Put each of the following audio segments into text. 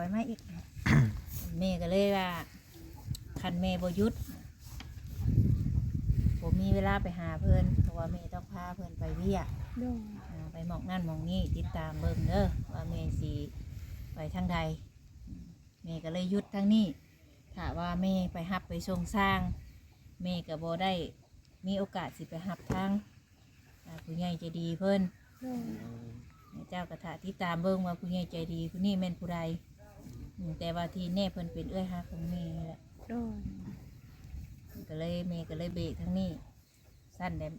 อยมาอีก แม่ก็เลยว่าคันแม่บยุดผมมีเวลาไปหาเพิ่อนเพราะว่าแม่ต้องพาเพิ่อนไปเวียกโดยอ่าไปหมองนั่นหมองนี่ติดตามเบิ่งเด้อว่าแม่สิไปทางใดอืมแม่ก็เลยหยุดทางนี้ถ้าว่าแม่ไปหับไปส่งสร้างแม่ก็บ่ได้มีโอกาสสิไปหับทางอ่าผู้ใหญ่ใจดีเพิ่น โดย เจ้ากระถาติดตามเบิ่งว่าผู้ใหญ่ใจดีผู้นี้แม่นผู้ใด แต่ว่าที่แน่เพิ่นเป็นเอื้อยฮักของแม่นี่แหละโดยก็เลยแม่ก็เลยเบรกทั้งนี้ สั้นแดม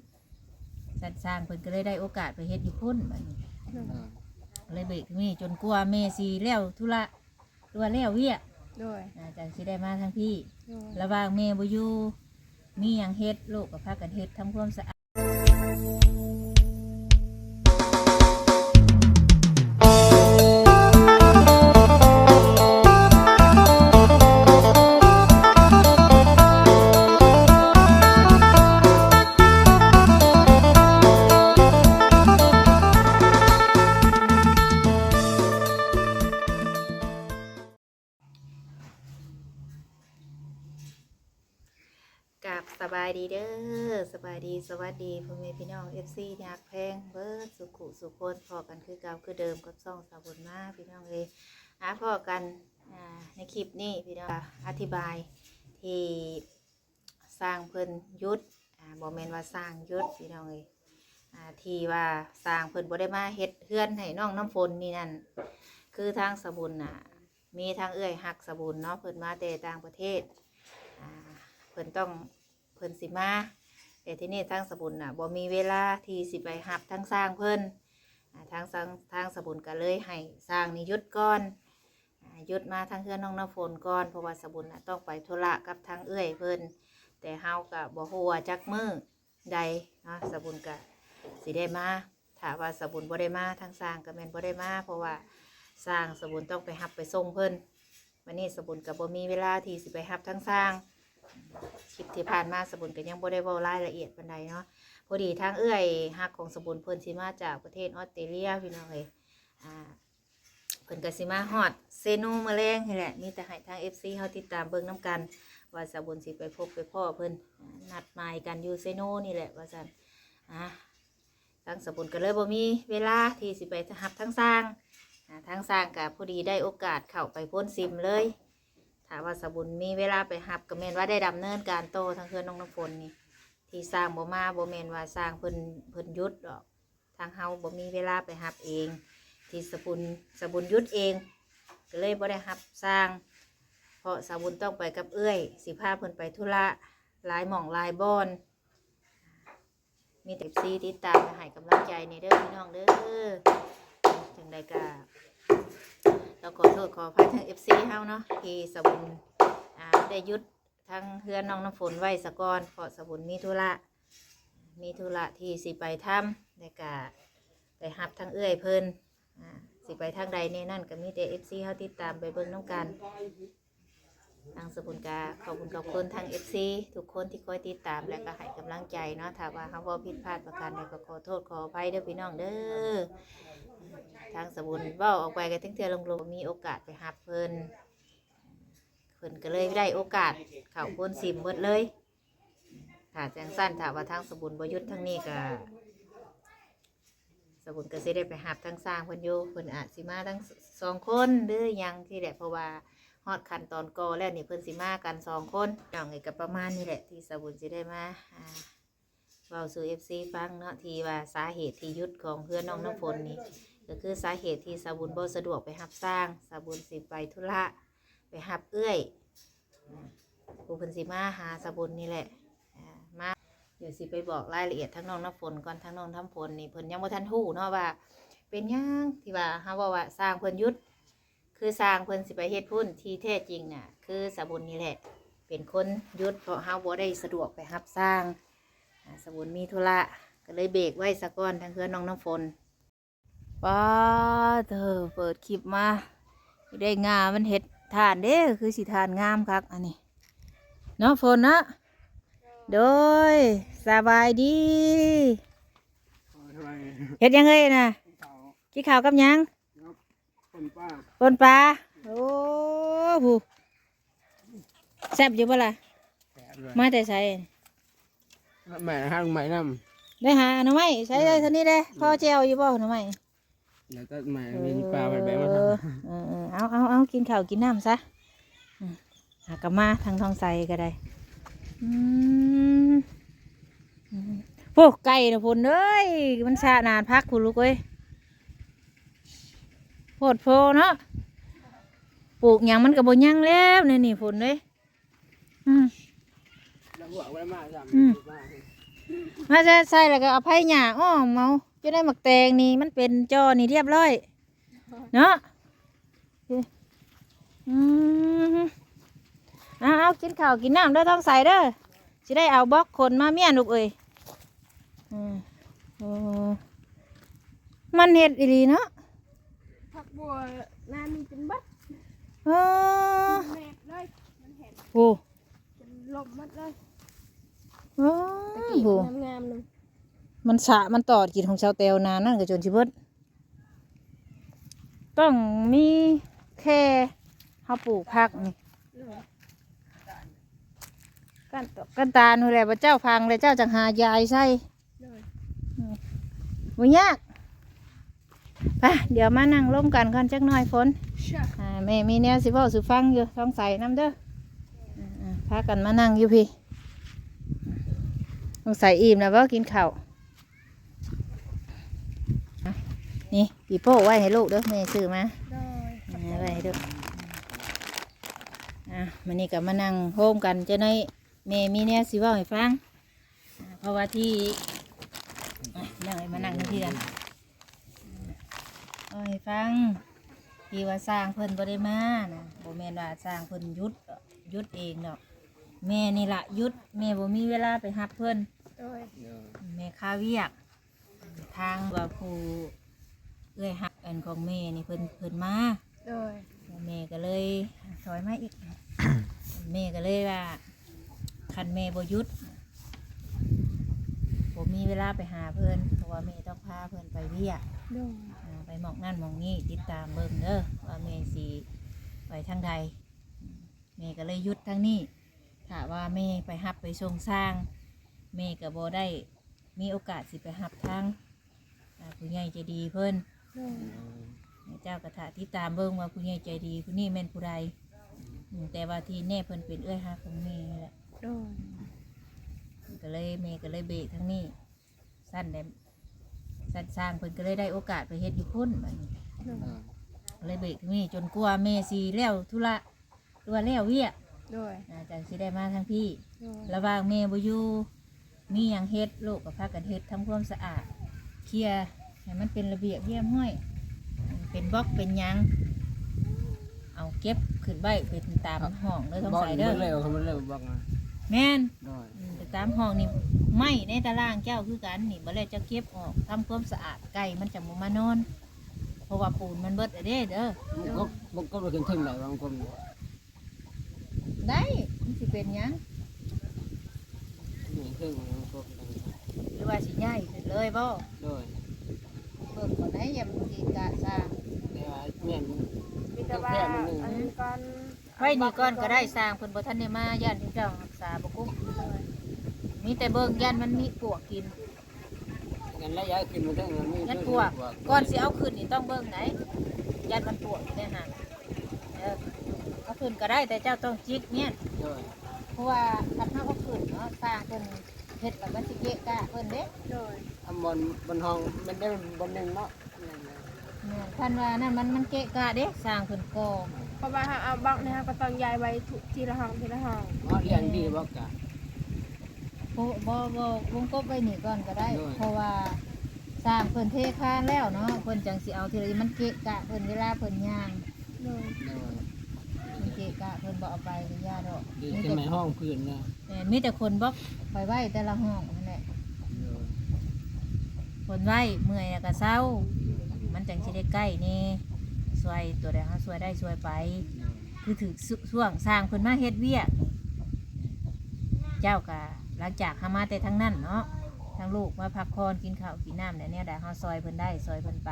สั้นสร้างเพิ่นก็เลยได้โอกาสไปเฮ็ดอยู่พุ่นบัดนี้โดยก็เลยเบรกทั้งนี้จนกลัวาแม่สิแล้วธุระหรือว่าแล้วเวียกโดยอ่าจังสิได้มาทางพี่ โดย ระหว่างแม่บ่อยู่มีหยังเฮ็ดลูกก็พากันเฮ็ดทำความสะอาด ดีสวัสดีพ่อแม่พี่น้องเอฟซีอยากแพงเบิร์ดสุขุสุขคนพอกันคือเก่าคือเดิมกับซ่องสาบุญมาพี่น้องเลยอะพอกันในคลิปนี้พี่น้องอธิบายที่สร้างเพิ่นยุดอ่าบอแมนว่าสร้างยุดพี่น้องเลยที่ว่าสร้างเพิ่นบ่ได้มาเฮ็ดเฮือนให้น้องน้ำฝนนี่นั่นคือทางสบุญน่ะมีทางเอื้อยหักสบุญเนาะเพิ่นมาแต่ต่างประเทศเพิ่นต้องเพิ่นสิมา แต่ที่นี่ทางสบุญน่ะบ่มีเวลาที่สิไปหับทั้งสร้างเพิ่นอ่าทางสร้างทางสบุญก็เลยให้สร้างนี่ยุดก่อนยุดมาทางเพื่อนน้องน้ำฝนก่อนเพราะว่าสบุญน่ะต้องไปธุระกับทางเอื้อยเพิ่นแต่เฮาก็บ่ฮู้ว่าจักมือใดเนาะสบุญก็สิได้มาถ้าว่าสบุญบ่ได้มาทางสร้างก็แม่นบ่ได้มาเพราะว่าสร้างสบุญต้องไปหับไปส่งเพิ่นวันนี้สบุญก็บ่มีเวลาที่สิไปหับทั้งสร้าง คลิปที่ผ่านมาสบุญก็ยังบ่ได้เว้ารายละเอียดปานใดเนาะพอดีทางเอื้อยฮักของสบุญเพิ่นสิมาจากประเทศออสเตรเลียพี่น้องเอ้ยอ่าเพิ่นก็สิมาฮอดเซโนมาแรงนี่แหละมีแต่ให้ทาง FC เฮาติดตามเบิ่งนํกัน ว่าสบุญสิไปพบไปพ่อเพิ่นนัดหมายกันอยู่เซโนนี่แหละว่าซั่นอ่าทางสบุญก็เลยบ่มีเวลาที่สิไปหับทั้งสร้างอ่าทางสร้างก็พอดีได้โอกาสเข้าไปพ้นซิมเลย ถามว่าสบุญมีเวลาไปหับก็แม่นว่าได้ดำเนินการโตทางเพื่อนน้องน้ำฝนนี่ที่สร้างบ่มาบ่แม่นว่าสร้างเพิ่นเพิ่นยุดดอกทางเฮาบ่มีเวลาไปหับเอง ที่สบุญสบุญยุดเอง ก็เลยบ่ได้หับสร้าง เพราะสบุญต้องไปกับเอื้อย สิพาเพิ่นไปธุระหลายหม่องหลายบอนมีแต่ซีติดตามและให้กำลังใจในเด้อพี่น้องเด้อจังใดก็ เราขอโทษขออภัยทาง FC เฮาเนาะที่สบุญอ่าได้ยุดทางเพื่อนน้องน้ำฝนไว้สะก่อนเพราะสบุญมีธุระมีธุระที่สิไปทำแล้ก็ไปหับทางเอื้อยเพิ่นอ่าสิไปทางใดเนี่ยนั่นก็มีแต่ FC เฮาติดตามไปเบิ่งน้ำกันทางสบุญกาขอบคุณขอบคุณทาง FC ทุกคนที่คอยติดตามและก็ให้กำลังใจเนาะถ้าว่าเฮาบ่ผิดพลาดประการใดก็ขอโทษขออภัยเด้อพี่น้องเด้อ ทางสบุญเว้าออกไปก็ทั้งเทือลงลงมีโอกาสไปหับเพิ่นเพิ่นก็เลยได้โอกาสเข่าพ้นสิมเบิดเลยถ้าจังสั้นถ้าว่าทางสบุญบหยุทธทั้งนี้ก็สบุญก็สิได้ไปหับทั้งสร้างเพิ่นอยู่เพิ่นอาจสิมาทั้งสองคนหรือยังที่แหละเพราะว่าฮอดขันตอนกอแล้วนี่เพิ่นสิมากันสองคนอย่างไงก็ประมาณนี้แหละ ที่สบุญสิได้มาอ่าเว้าสู่เอฟซีฟังเนาะที่ว่าสาเหตุที่ยุดของเพื่อนน้องน้ำฝนนี่ ก็คือสาเหตุที่สาบุญบ่สะดวกไปหับสร้างสาบุญสิไปธุระไปหับเอื้อยอ่าผู้เพิ่นสิมาหาสาบุญนี่แหละมาเดี๋ยวสิไปบอกรายละเอียดทั้งน้องน้ำฝนก่อนทั้งน้องน้ำฝนนี่เพิ่นยังบ่ทันฮู้เนาะว่า เป็นยังที่ว่าเฮาว่าว่าสร้างเพิ่นยุดคือสร้างเพิ่นสิไปเฮ็ดพุ่นที่แท้จริงน่ะ คือสาบุญนี่แหละ เป็นคนยุดเพราะเฮาบ่ได้สะดวกไปหับสร้างอ่าสาบุญมีธุระก็เลยเบรกไว้ซะก่อนทั้งเพื่อนน้องน้ำฝน ป้าเธอเปิดคลิปมาได้งามมันเห็ดทานเด้อคือสิทานงามคักอันนี้เนาะฝนนะโดยสบายดีเห็ดยังไงนะเขากี่ข่าวกับหยังคนป้าปนปลาโโอ้ผู้แซ่บอยู่บ่ล่ะแซ่บเลยมาแต่ใส่ใหม่ห้างใหม่น้ได้หาหน่อไม้ใช้ได้เท่านี้เด้พ่อเจียวอยู่บ่หน่อไม้ำ แล้วก็ใหม่มีปลาไปแบงมาทเออเออเออเอาเอาเอากินข้าวกินน้ำซะอืมหากลับมาทางทองใสก็ได้อืมอืมพวกไก่นะพุ่นเอ้ยมันชานานพักคุณลูกเอ้ยโพดโพเนาะปลูกหยังมันก็บ่ยังแล้วนี่นี่พุ่นเอ้ยอืมำแล้วหัวไว้มากจ้ะอืมมาจะใส่แล้วก็เอาไผ่หญ้าอ้อมเมา จะได้หมักแตงนี่มันเป็นจอนี่เรียบร้อย เนาะอืมเอาเอากินข้าวกินน้ำเด้อต้องใส่เด้อจะได้เอาบล็อกคนมาเมียนลูกเอ้ยอืมโอ้มันเห็ดอีหลีเนาะผักบัวนามีเป็นบัดเออแมบเลยมันเห็นโอ้เป็นลมมัดเลยโอ้ตะกี้โหงามๆหนึง มันสะมันตอดกินของชาวเตวนานนั่นก็จนชิเบิดต้องมีแค่เฮาปลูกผักนี่เลยกันตกันตาลนู่นแหละพระเจ้าพังเลยเจ้าจังหายายใส่เลยบ่ยากไปเดี๋ยวมานั่งร่วมกันกันจักหน่อยฝนเชื่ออ่าแม่มีแนวสิเว้าสิฟังอยู่ต้องใส่น้ำเด้ออ่าๆพากันมานั่งอยู่พี่ต้องใส่อิ่มแล้วว่ากินข้าวอะ นี่ปีโป้ไว้ให้ลูกเด้อแม่ซื้อมาเลยอ่าไว้ให้ลูกอะมันนี่ก็มานั่งโฮมกันเจ้าหน่อยแม่มีแนวสิเว้าให้ฟังอ่าเพราะว่าที่อะนั่งให้มานั่งที่กันเอาให้ฟังที่ว่าสร้างเพิ่นบ่ได้มานะบ่แม่นว่าสร้างเพิ่นหยุดดอกหยุดเองดอก แม่นี่ละหยุดแม่บ่มีเวลาไปรับเพิ่นเลยแม่ค้าเวียก ทางว่าผู้ เอื้อยหักอันของแม่นี่เพิ่นเพิ่นมาเลยแม่ก็เลยถอยมาอีก แม่ก็เลยว่าคันแม่บ่หยุดบ่มีเวลาไปหาเพิ่นเพราะว่าแม่ต้องพาเพิ่นไปเวียกเลยอ่าไปหมองนั่นหมองนี่ติดตามเบิ่งเด้อว่าเมสีไปทางใดอืมเมก็เลยหยุดทางนี้ถ้าว่าเมไปหับไปทรงสร้างเมก็บ่ได้มีโอกาสสิไปหับทางอ่าผู้ใหญ่ใจดีเพิ่น เลยเจ้ากระถาติดตามเบิ่งว่าผู้ใหญ่ใจดีผู้นี้แม่นผู้ใดอืมแต่ว่าที่แน่เพิ่นเป็นเอื้อยฮักของเมนี่แหละเลยก็เลยเมก็เลยเบรกทางนี้ สั้นได้สั้นสร้างเพิ่นก็เลยได้โอกาสไปเฮ็ดอยู่พุ่นบัดนี้เลยเลยเบรกนี่จนกลัวเมสีแล้วธุระหรือว่าแล้วเวียกเลยอาจังสิได้มาทางพี่เลยระหว่างเมบอยู่มีหยังเฮ็ดลูกกับพากันเฮ็ดทำความสะอาด เคลียร์ ให้มันเป็นระเบียบเรียบห้อย เป็นบล็อกเป็นหยัง เอาเก็บขึ้นไว้เป็นตามห้องเด้อท้องบอกใส่เด้เด้ออเร็วเขาไม่เร็วบอกนะแม่นได้อืมไปตามห้องนี่ไม่ในตารางเจ้าคือกันนี่บ่แล้วจะเก็บออกทำความสะอาดไก่มันจะบ่มานอน เพราะว่าปูนมันเบิดอะเด้เด้อ มันก็มันก็ไปถึงถึงไหนบางคนได้มันสิเป็นหยัง มีถึงบางคนหรือว่าสิใหญ่ขึ้นเลยบ่ ด้วย เบิ่งก่อนได้อย่ามันสิกะซาแต่ว่าแม่นมีแต่ว่าอันนี้ก่อนไว้นี่ก่อนก็ได้สร้างเพิ่นบ่ทันได้มาย่านที่เจ้ารักษาบ่กุ๊บมีแต่เบิ่งย่านมันมีปวกกินกันระยะขึ้นมาถึงมันมียันปวกก่อนสิเอาขึ้นนี่ต้องเบิ่งไหนย่านมันปวกอยู่ในหั่นเออเอาขึ้นก็ได้แต่เจ้าต้องจิกเนี่ยด้วยเพราะว่าคันเฮาเอาขึ้นเนาะสร้างเพิ่น เฮ็ดแล้วมันสิเกะกะเพิ่นเด้เลยทำบนบนห้องมันได้บนหนึ่งเนาะแม่นคันว่านั่นมันมันเกะกะเด้สร้างเพิ่นก่อเพราะว่าหาเอาบล็อกนะครับก็ต้องย้ายไว้ทุกทีละห้องทีละห้องเนาะเรียนดีบอกกันโบ่บ่บ่วงกบไว้นี่ก่อนก็ได้ ได้ เพราะว่าสร้างเพิ่นเทคานแล้วเนาะเพิ่นจังสิเอาทีละมันเกะกะเพิ่นเวลาเพิ่นย่างเลยด้วยมันเกะกะเพิ่นบ่เอาไปก็ย่าดอกดีมีขึ้นแต่ในห้องพื้นนะแต่มีแต่คนบล็อกไปไว้แต่ละห้องนั่นแหละคนไว้เมื่อยแล้วก็เศร้า มันจังสิได้ใกล้นี่สวยตัวใดเฮาสวยได้สวยไป คือถือช่วงสร้างเพิ่นมาเฮ็ดเวียกนี่เจ้าก็หลังจากหามาแต่ทั้งนั้นเนาะทั้งลูกมาพักผ่อนกินข้าวกินน้ำเนี่ยเนี่ยได้เฮาซอยเพิ่นได้ซอยเพิ่นไป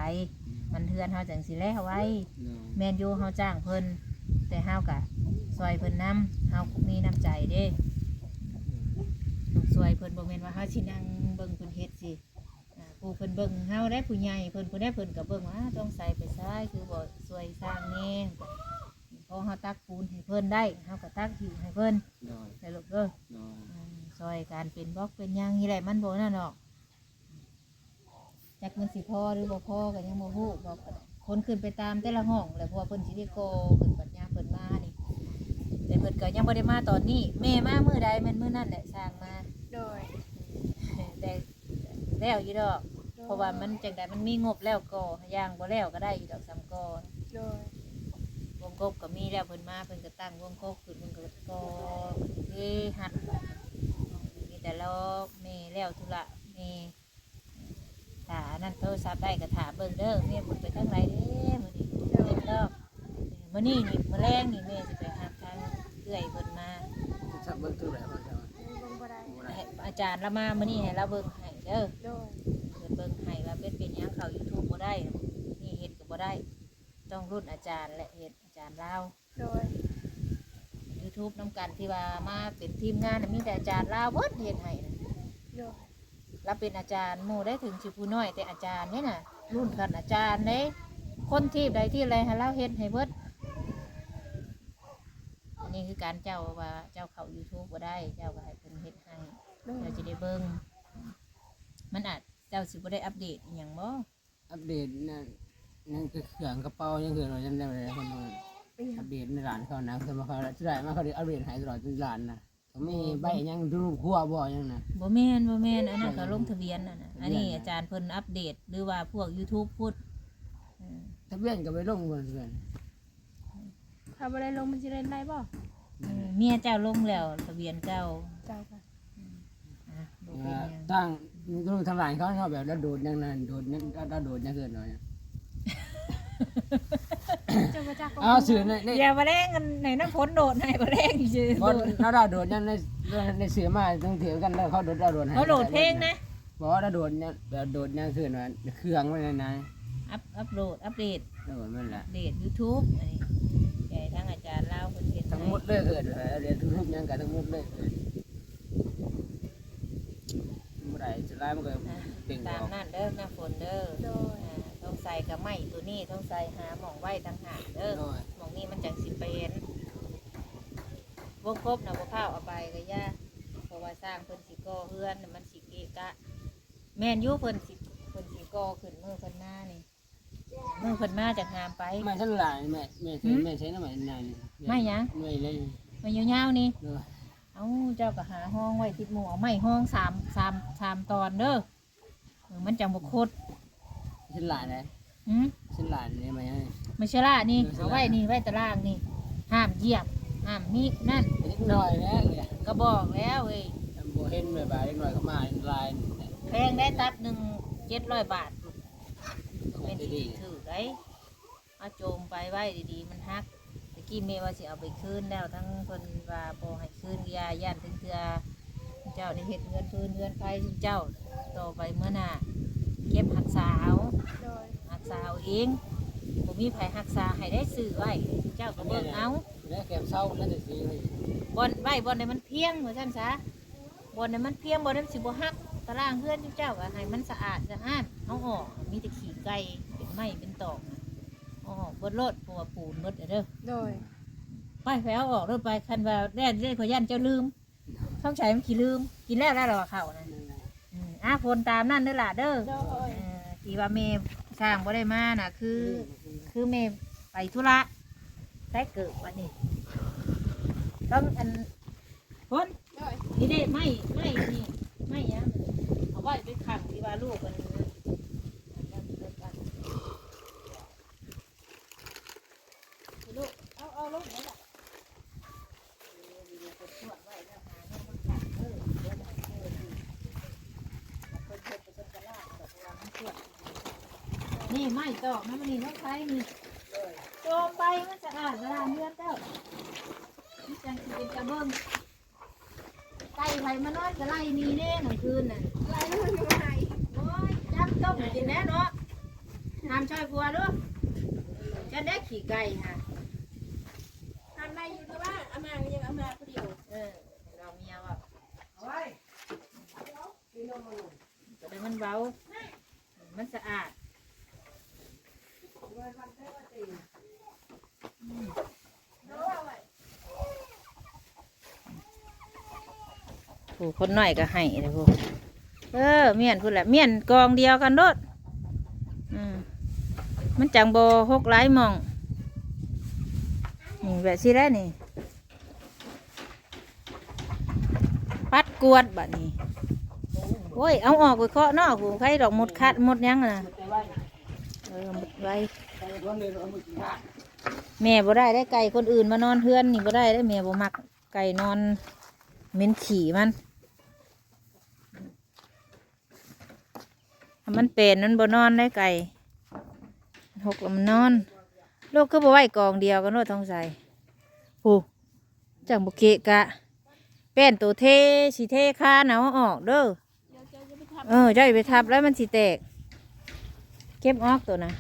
มันเทือนเฮาจังสิแล้วไว้โดยแมนยูเฮาจ้างเพิ่น แต่เฮากะซอยเพิ่นนํเฮามีน้ำใจเด้ต้องซอยเพิ่นบ่แม่นว่าเฮาสินั่งเบิ่งเพิ่นเฮ็ดสิผู้เพิ่นเบิ่งเฮาได้ผู้ใหญ่เพิ่นผู้ได้เพิ่นก็เบิ่งว่าอ้าต้องใส่ไปซ้ายคือบ่ซวยสร้างแน่พอเฮาตักปูนให้เพิ่นได้เฮาก็ตักหิวให้เพิ่นได้ลูกเด้อซอยการเป็นบล็อกเป็นยังนี่แหละมันบ่นั่นหรอกจักมันสิพ่อหรือบ่พ่อก็ยังบ่ฮู้บอกคนขึ้นไปตามแต่ละห้องแล้วพวกเพิ่นสิได้โกเพิ่นปัญญามเพิ่นมานี่ แต่เพิ่นก็ยังบ่ได้มาตอนนี้แม่มามื้อใดแม่นมื้อนั้นแหละสร้างมา โดย แต่แล้วอยู่ดอก เพราะว่ามันจังไดมันมีงบแล้วก็ย่างบ่แล้วก็ได้อยู่ดอกสามกอโดยวงกบก็มีแล้วเพิ่นมาเพิ่นก็ตั้งวงกบขึ้นเพิ่นก็กอเฮ้หัดมีแต่เราแม่แล้วธุระแม่ถ้าอันนั้นโทรศัพท์ได้ก็ถามเบิ่งเด้อแม่บุญไปทางไหนเด้มื้อนี้เล่นรอบมื้อนี้นี่มื้อแรงนี่แม่สิไปหาทางเอื้อยเพิ่นมาสักเบิ่งตัวไหนบ่เจ้าลงบ่ได้ให้อาจารย์เรามามื้อนี้ให้เราเบิ่งให้เด้อโดยเพิ่นเบิ่งให้ว่าเป็นเป็นหยังเขา YouTube บ่ได้ นี่เฮ็ดก็บ่ได้ ต้องรุ่นอาจารย์และเฮ็ดอาจารย์ลาว โดย YouTube นํกันที่ว่ามาเป็นทีมงานน่ะมีแต่อาจารย์ลาวเบิดเฮ็ดให้นะโดยเราเป็นอาจารย์หมู่ได้ถึงสิผู้น้อยแต่อาจารย์นี่น่ะ รุ่นกันอาจารย์เด้คนที่ใดที่อะไรให้เราเฮ็ดให้เบิดอันนี้คือ การเจ้าว่าเจ้าเข้า YouTube บ่ได้ เจ้าก็ให้เพิ่นเฮ็ดให้โดยเราจะได้เบิ่งมันอาจเจ้าสิบ่ได้อัปเดตอหย่างบ่อัปเดตนั่นนั่นคือเครื่องกระเป๋ายังคือเราจำได้เลยคนว่าเป็นหยัอังปเดตในร้านเขานะคือมาเขาที่ไหนมาเขาได้อัปเดตให้ตลอดที่ร้านนะเขามีใบยังรูปขั้วบ่ยังนะบ่แม่นบ่แม่นอันนั้นก็ลงทะเบียนน่ะนะอันนี้อาจารย์เพิ่นอัปเดตหรือว่าพวก YouTube พูดอืมทะเบียนก็ไปลงบนเรือนถ้าบ่ได้ลงมันสิได้ได้บ่ อืมเมียเจ้าลงแล้วทะเบียนเจ้าเจ้าค่ะอะบ่เป็นหยังตั้งรูปทางร้านเขาเขาแบบแล้วโดดยังนั่นโดดยังแล้วโดดยังเกินหน่อยเจ้าบ่จักเอาสื่อในในอย่ามาแรงกันในน้ำฝนโดดให้บ่แรงซื่อบอลเราเราโดดยังในในเสือมาต้องถือกันแล้วเขาโดดเราโดดให้เขาโหลดเพลงนะ บอกว่าเราโดดเนี่ยแบบโดดยังคือหน่อยเครื่องมันนะนะอัพอัปโหลดอัปเดตโดดมันแหละอัปเดต YouTube อันนี้ใหญ่ทั้งอา จารย์ลาวเพิ่นเฮ็ดทั้งหมดเลยเกิดเรียนทุกๆยังกันทั้งหมดเลยเกิดเมื่อไหร่จะไล่มันก็อะเป่งอตามอกนั่นเด้อน้ำฝนเด้อโดยอ่าต้องใส่กับไม้ตัวนี้ต้องใส่หาหม่องไว้ต่างหากเด้อโดยหมองนี้มันจังสิเป็นวงครบนะบ่พร้าวเอาไปก็ย่าเพราะว่าสร้างเพิ่นสิก่อเฮือนน่ะมันสิเกะกะ แม่นอยู่เพิ่นสิเพิ่นสิก่อขึ้นมือเพิ่นมานี่ มือเพิ่นมาจากงามไป ไม่ฉันหลายแม่แม่ใช้แม่ใช้น้ำมันนานไม่หยังไม่เลยมันยาวๆนี่โดยเอ้าเจ้าก็หาห้องไว้ติดหมู่เอาไม้ห้องสามสามสามตอนเด้อเออมันจังบ่คดฉันหลายเลยหืมฉันหลายเลยมายังไม่ใช่ละนี่เออใช่ละเอาไว้นี่ไว้ตารางนี่ ห้ามเหยียบห้ามมีนั่นนิดหน่อยแล้วเนี่ยก็บอกแล้วเว้ยโบเห็นแบบนิดหน่อยก็มาลายแพงได้ตัดหนึ่งเจ็ดร้อยบาท เป็นที่ถือไว้เอาโจมไปไว้ดีๆ มันฮักตะกี้เมว่าสิเอาไปคืนแล้วทั้งคนว่าบอให้คืนยาย่านถึงเถื่อเจ้าได้เห็ดเงินฟืนเงินไฟเจ้าต่อไปเมื่อหน้าเก็บหักษาเอาโดยหักษาเอาเองผมมีไผ่หักษาให้ได้ซื้อไว้ เจ้าก็เบิ่งเอาแล้วแกมเศร้านั่นจะสีเลยบอนไว้บอนในมันเพียงเหมือนกันซะบอนในมันเพียงบอนในมันสิบหักตารางเพื่อนเจ้าก็ให้มันสะอาดสะอาดเอาออกมีแต่ขี้ ไก่เป็นไม้เป็นตอกน่ะเอาออกเบดรถเพราะว่าปูนเบดเด้อโดย ไปไปเอาออกรถไปคันว่าแร่เร่ขยันเจ้าลืมท้องใช้มันขี้ลืม กินแล้วแล้วเราเข่านะอืมอะพลตามนั่นเด้อล่ะเด้อโดย เออที่ว่าเมย์สร้างบ่ได้มาน่ะ คือ คือเมย์ไปธุระได้เกิดวันนี้ต้องอันพลโดย นี่ได้ไม่ไม่นี่ไม่ยังเอาไว้ไปขังที่ว่าลูกมันลูกเอาเอาลูกนี่แหละนี่ไม่ ตอกนะมันนี่ต้องใช้นี่โจมไปมันสะอาดเวลาเลือดเจ้านี่จังสิเป็นกระเบื้องไก่ไผมานอนกะไล่นี่แน่กลางคืนน่ะไล่มันอยู่ไหนโอ้ยจับต้มกินแน่เนาะห้ำช่วยผัวด้วยจะได้ขี่ไก่ฮะ ทำได้อยู่แต่ว่าอามาก็ยังอามาคนเดียว เออเราเมียว่าจะได้มันเบา มันสะอาด ผู้คนหน่อยก็ให้เลยผู้เออเมียนพูดแหละเมียนกองเดียวกันโดดอืมมันจังโบหกหลายหมองนี่แบบสิได้นี่ ปัดกวดแบัดนี้โอ้ยเอาออกไปเคาะนอกหูใครดอกหมดคัดหมดยังนะไว้เออหมดไว้แต่คนหนึงเอามือกินข้าวแม่บ่ได้ได้ไก่คนอื่นมานอนเพื่อนนี่บ่ได้ได้แม่บ่มักไก่นอนเหม็นขี่มันถ้า มันเป็นนั้นบ่นอนได้ไก่หกแล้วมันนอนลูกก็บ่ไหว้กองเดียวกันโนดท้องใสผู้จังบ่เกะกะแป้นตัวเทสิเทคาหนเอาออกเด้อเออจ้อยไปทับแล้วมันสิแตก เก็บออกตัวนะ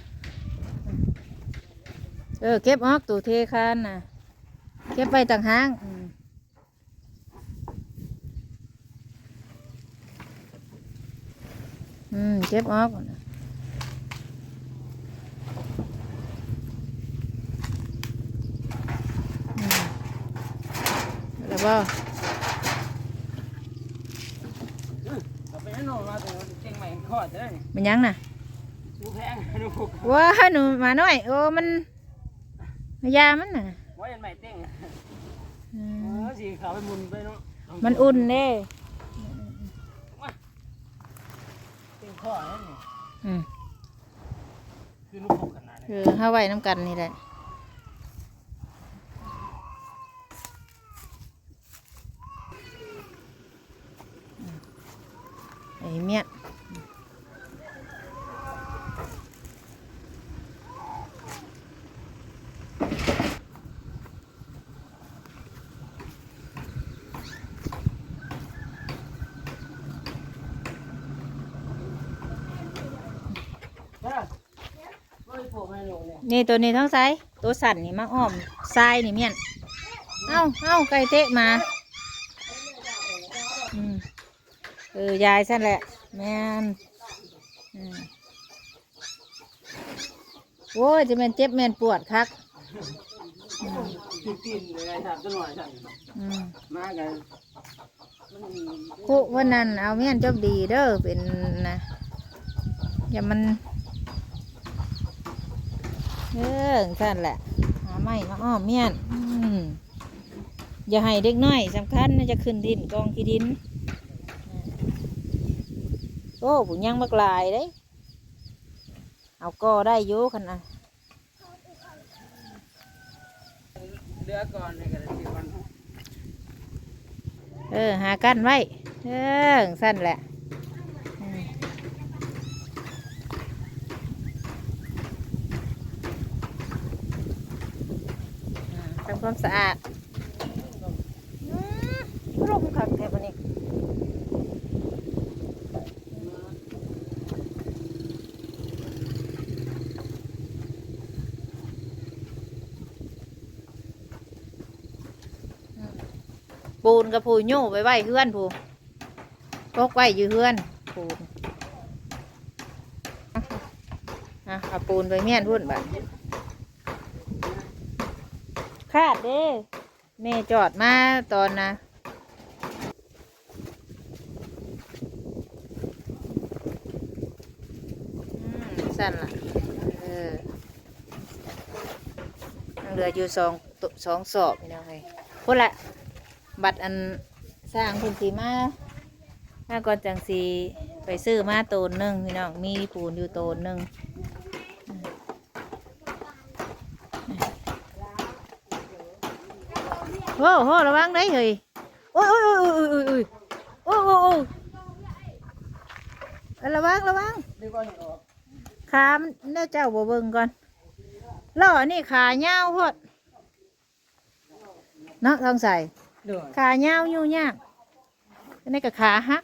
เออเก็บออกตัวเทคานนะเก็บไปต่างหาง อืมเก็บออกแล้วบ่มันยังน่ะว้าหนูมาหน่อยโอ้มันมายามันน่ะมันอุ่นเด้ เต้งข้อนั่นนี่อืมคือลูกผูกขนาดนี้คือห้าไว้น้ำกันนี่แหละอืมไอ้เมียน นี่ตัวนี้ทั้งไซส์ตัวสั่นนี่มาอ้อมทรายนี่เมียนเอ้าเอ้าไก่เตะมาอืมเออยายสั่นแหละแม่นอืมโอ้ยจะแม่นเจ็บแม่นปวดคักอืมตีนตีนเลยครับจะหน่อยสั่นอืม มากันมันคุวันนั้นเอาเมียนจบดีเด้อเป็นนะอย่ามัน เออสั่นแหละ หาไม้มาอ้อมเมียนอย่าให้เด็กน้อยสำคัญนะจะขึ้นดินกองขี้ดิน โอ้ผู้ยังมากลายเด้ยเอาก็ได้อยู่ขนาดเรือก่อนในกันสิวันเออ หากันไว้เออสั้นแหละอืมอ่าทำความสะอาดร่มคักแค่นี้ปูนกับผูโย่ไปไว้เฮือนผูพกไว้อยู่เฮือนปูนอะเอาปูนไปเมียนพุ่นบัดคาด เด้แม่จอดมาตอนนะสั่นล่ะเออเหลืออยู่สองสองสอบนี่นะเฮ้ยพุ่นละบัตรอันสร้างพื้นสีมามาก่อนจังสีไปซื้อมาโตนหนึ่งพี่น้องมีปูนอยู่โตนหนึ่ง โอ้โหระวังได้เฮ้ยโอ้ยโอ้ยโอ้ยโอ้ยโอ้ยโอ้ยโอ้ยระวังระวังขาเน่ยเจ้าบวเบิ่งก่อนล่อนี่ขาเย้าพอดเนาะลองใส่ขาเย้ายู่ยากนี่กับขาฮัก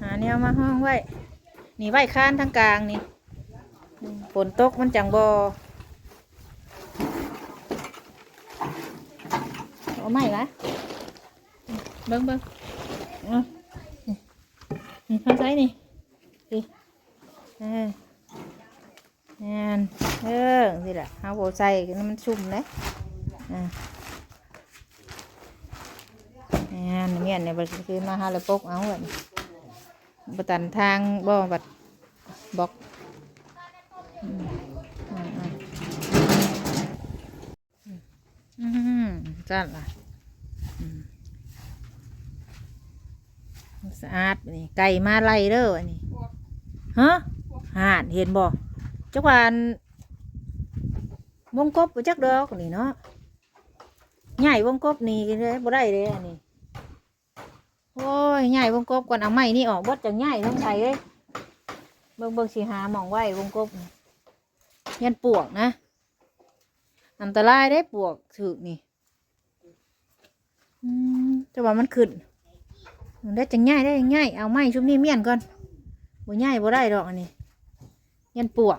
หาเนี้ยมาห้องไว้ นี่ไว้ค้านทั้งกลางนี่ ฝนตกมันจังบอเอาไม่ละเบิ้งเบิ้งเอานี่นี่ข้างซ้ายนี่ดิเออแน่นเออสิละเอาโบใส่กันมันชุ่มเลยอ่าแน่นเมียนเนี่ยบัดคือมาหาเลยปกเอาไว้นี่บัตันทางบ่บัดบอก อืมอ่าอ่าอืมจัดล่ะสะอาดนี่ไก่มาไล่เด้ออันนี้ฮะหาดเห็นบ่จักวาอันวงกบจักดอกนี่เนาะใหญ่วงกบนี่เลยบ่ได้เลยอันนี้โอ้ยใหญ่วงกบก่อนเอาไม้นี่ออกบดจังใหญ่ต้องใส่เลยเบิ่งเบิ่งสิหาหมองไว้วงกบนี่ ยันปวกนะ อันตรายได้ปวกถึกนี่อืมแต่ว่ามันขึ้นมันได้จังง่ายได้จังง่ายเอาไม้ชุบนี่เมียนก่อนบ่ง่ายบ่ได้ดอกอันนี้ยันปวก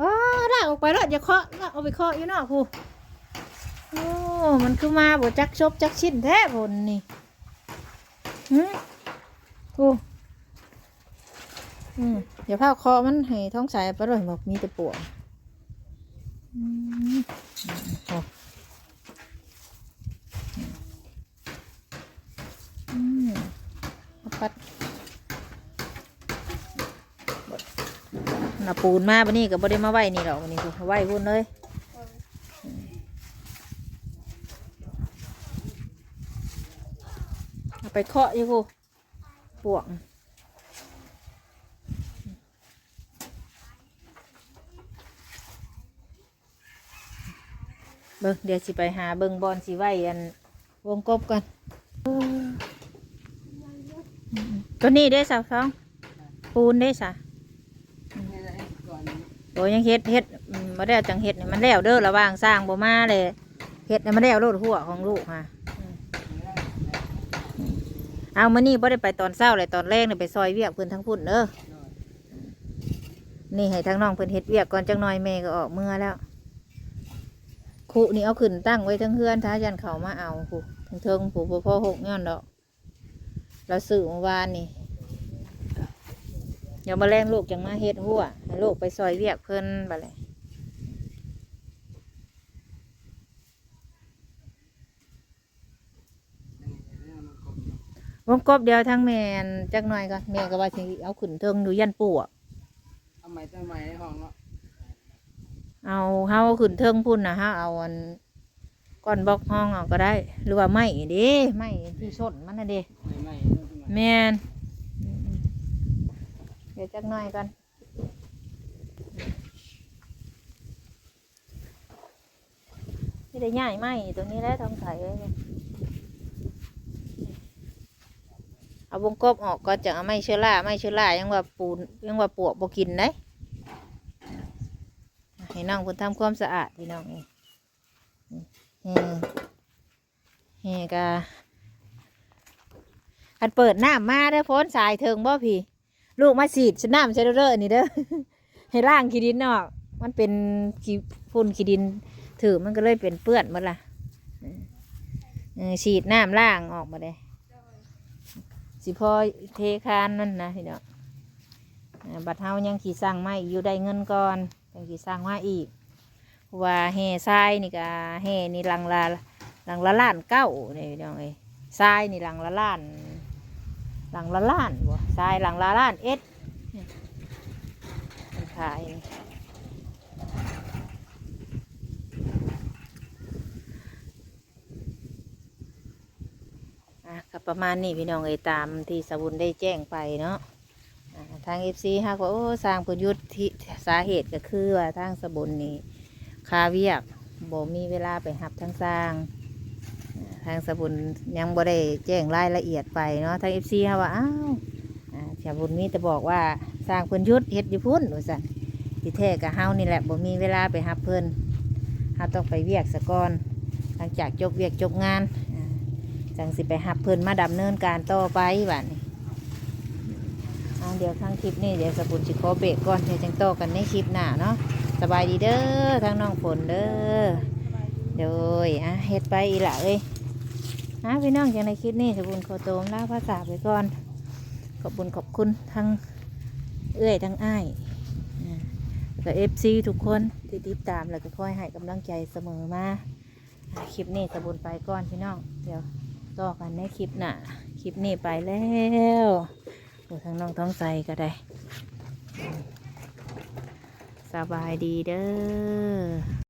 อ๋อลากออกไปแล้วอย่าเคาะลากเอาไปเคาะอยู่นอกครูโอ้มันคือมาบ่จักชบจักชิ้นแท้ผลนี่หืมครู อืมอย่าพาคาะมันให้ท้องสายไปเลยบอกมีแต่ปวกอืมโอ้อืมปัดน่ะปูนมาบันนี้ก็บ่ได้มาไหวนี่หรอกวันนี้คือไหวพุ่นเลยเอาไปเคาะอยู่กูปวก เบิ่งเดี๋ยวสิไปหาเบิ่งบอลสิไว้อันวงกบกันตัวนี้ได้สาวสอง ปูนได้สะโอ้ยังเฮ็ดเฮ็ดมาได้จังเฮ็ดนี่มันแล้วเด้อระว่างสร้างบ่มาเลยเฮ็ดนี่มันแล้วโลดหัวของลูกค่ะเอามื้อนี้บ่ได้ไปตอนเช้าเลยตอนแรกนี่ไปซอยเวียกเพิ่อนทั้งพุ่นเด้อนี่ให้ทั้งน้องเพิ่อนเฮ็ดเวียกก่อนจังหน่อยแม่ก็ออกเมื่อแล้ว คุนี่เอาขึ้นตั้งไว้ทั้งเพื่อนท้ายันเขามาเอาผูทั้งเทิงผูพ่อหกย้อนดอกเราสื่อเมื่อวานนี่เดี๋ยวมาแรงลูกจังมาเฮ็ดหัวให้ลูกไปซอยเวียกเพิ่นบะเลยวงกบเดียวทั้งแมนจักหน่อยก็แม่ก็ว่าสิเอาขึ้นเทิงดูยันปวกเอาใหม่ตั้งใหม่ในห้องเนาะ เอาเฮาขึ้นเทิงพุ่นนะฮะเอาอันก้อนบล็อกห้องเอาก็ได้ หรือว่าไม้เด้ไม้ที่ชนมันนะเด้ใหม่ใหม่แมนเดี๋ยวจักหน่อยกันนี่ได้ง่ายไหมตัวนี้แล้วทำไข่เอาวงกบออกก็จะเอาไม้เชื้อราไม้เชื้อรายังว่าปูนยังว่าปวกบกินได้ ให้น้องคนทำความสะอาดพี่น้องเองเฮ้เฮ้กะอันเปิดน้ำมาเด้อพ้นสายเทิงบ่พี่ ลูกมาสีดชน้ำใช้เด้อนี่เด้อให้ล่างขี้ดินออกมันเป็นขี้ฝุ่นขี้ดิน ถือมันก็เลยเป็นเปื้อนหมดละฉีดน้ำล่างออกมาเลยสิพอเทคานนั่นนะพี่น้องเอบัดเฮายังขี่สั่งไมาอีกอยู่ได้เงินก่อน จังสิสร้างมาอีกว่าแห่ทรายนี่ก็แห่นี่หลังละหลังละล้านเก้าเนี่พี่น้องเอ้ยทรายนี่หลังละล้านหลังละล้านบ่ทรายหลังละล้านเอ็ดเนี่ยมันขายนี่อะก็ประมาณนี้พี่น้องเอ้ยตามที่สบุนได้แจ้งไปเนาะ ทางเอฟซีฮะก็โอ้สร้างประยุทธ์ที่สาเหตุก็คือว่าทางสบุนนี่คาเวียกบ่มีเวลาไปหับทางสร้างอ่าทางสบุนยังบ่ได้แจ้งรายละเอียดไปเนาะทางเอฟซีฮะว่าอ้าวอ่าสบุนมีแต่บอกว่าสร้างเพิ่นยุทธเฮ็ดอยู่พุ่นว่าซั่นที่แท้ก็เฮานี่แหละบ่มีเวลาไปหับเพิ่นเฮาต้องไปเวียกสะก่อนหลังจากจบเวียกจบงานจังสิไปหับเพิ่นมาดำเนินการต่อไปบัดนี้ เดี๋ยวทางคลิปนี้เดี๋ยวสบุญสิขอเบรกก่อนเดี๋ยวจังโตอกันในคลิปหน้าเนาะสบายดีเด้อทั้งน้องฝนเด้อเดี๋ยวอะเฮ็ดไปอีหละเอ้ยนะพี่น้องอย่างในคลิปนี้สบุญขอโตมล่าภาษาไปก่อน ขอบคุญขอบคุณทั้งเอื้อยทั้งอ้ายแล้วก็เอฟซีทุกคนที่ติดตามแล้วก็คอยให้กำลังใจเสมอมาอ่าคลิปนี้สบุญไปก่อนพี่น้อง เดี๋ยวต่อกันในคลิปหน้าคลิปนี้ไปแล้ว ดูทั้งน้องท้องใจก็ได้ สบายดีเด้อ